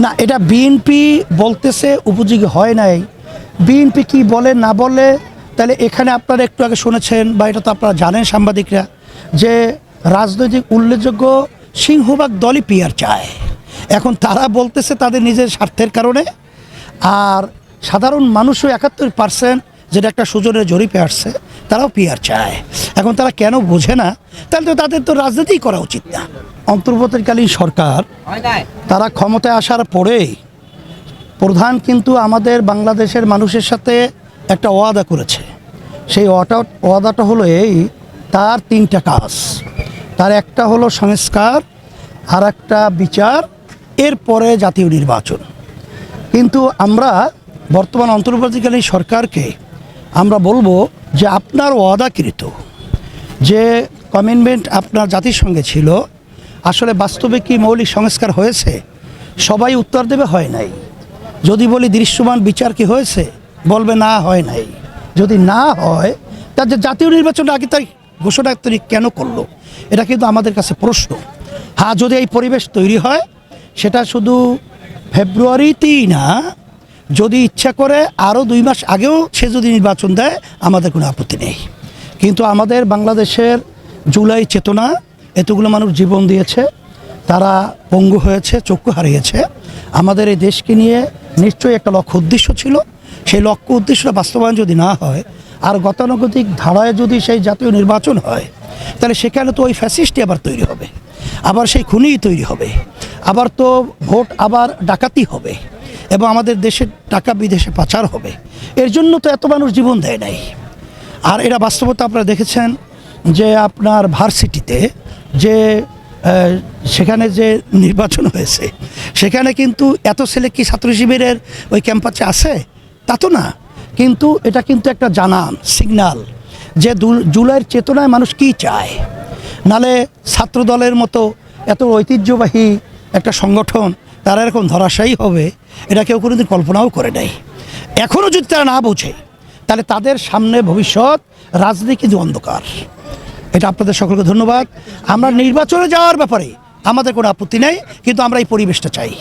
না, এটা বিএনপি বলতেছে, উপযোগী হয় নাই। বিএনপি কি বলে, না বলে, তাহলে এখানে আপনারা একটু আগে শুনেছেন, বা এটা তো আপনারা জানেন সাংবাদিকরা, যে রাজনৈতিক উল্লেখযোগ্য সিংহভাগ দলই পিয়ার চায়। এখন তারা বলতেছে তাদের নিজের স্বার্থের কারণে, আর সাধারণ মানুষও একাত্তর পার্সেন্ট, যেটা একটা সুজনের জরিপে আসছে, তারাও পিয়ার চায়। এখন তারা কেন বোঝে না তাহলে তো তাদের তো রাজনীতিই করা উচিত না। অন্তর্বর্তীকালীন সরকার, তারা ক্ষমতায় আসার পরেই প্রধান কিন্তু আমাদের বাংলাদেশের মানুষের সাথে একটা ওয়াদা করেছে। সেই ওয়াদাটা হলো এই, তার তিনটা কাজ। তার একটা হলো সংস্কার, আর একটা বিচার, এরপরে জাতীয় নির্বাচন। কিন্তু আমরা বর্তমান অন্তর্বর্তীকালীন সরকারকে আমরা বলব যে আপনার ওয়াদাকৃত, যে কমিটমেন্ট আপনার জাতির সঙ্গে ছিল, আসলে বাস্তবে কি মৌলিক সংস্কার হয়েছে? সবাই উত্তর দেবে হয় নাই। যদি বলি দৃশ্যমান বিচার কি হয়েছে? বলবে না, হয় নাই। যদি না হয়, তার যে জাতীয় নির্বাচন আগে তাই ঘোষণা তিনি কেন করল? এটা কিন্তু আমাদের কাছে প্রশ্ন। হ্যাঁ যদি এই পরিবেশ তৈরি হয়, সেটা শুধু ফেব্রুয়ারিতেই না, যদি ইচ্ছা করে আরও দুই মাস আগেও সে যদি নির্বাচন দেয়, আমাদের কোনো আপত্তি নেই। কিন্তু আমাদের বাংলাদেশের জুলাই চেতনা, এতগুলো মানুষ জীবন দিয়েছে, তারা পঙ্গু হয়েছে, চক্ষু হারিয়েছে। আমাদের এই দেশকে নিয়ে নিশ্চয়ই একটা লক্ষ্য উদ্দেশ্য ছিল। সেই লক্ষ্য উদ্দেশ্য বাস্তবায়ন যদি না হয়, আর গতানুগতিক ধারায় যদি সেই জাতীয় নির্বাচন হয়, তাহলে সেখানে তো ওই ফ্যাসিস্টই আবার তৈরি হবে, আবার সেই খুনিই তৈরি হবে, আবার তো ভোট আবার ডাকাতি হবে, এবং আমাদের দেশের টাকা বিদেশে পাচার হবে। এর জন্য তো এত মানুষ জীবন দেয় নাই। আর এটা বাস্তবতা আপনারা দেখেছেন যে আপনার ভার্সিটিতে যে সেখানে যে নির্বাচন হয়েছে, সেখানে কিন্তু এত ছেলে কি ছাত্র শিবিরের ওই ক্যাম্পাসে আছে? তা তো না। কিন্তু এটা কিন্তু একটা জানান, সিগনাল যে জুলাইয়ের চেতনায় মানুষ কি চায়? নালে ছাত্র দলের মতো এত ঐতিহ্যবাহী একটা সংগঠন, তারা এরকম ধরাশায়ী হবে, এটা কেউ কোনোদিন কল্পনাও করে নাই। এখনও যদি তারা না বোঝে, তাহলে তাদের সামনে ভবিষ্যৎ রাজনীতি কিন্তু অন্ধকার। এটা আপনাদের সকলকে ধন্যবাদ। আমরা নির্বাচনে যাওয়ার ব্যাপারে আমাদের কোনো আপত্তি নেই, কিন্তু আমরা এই পরিবেশটা চাই।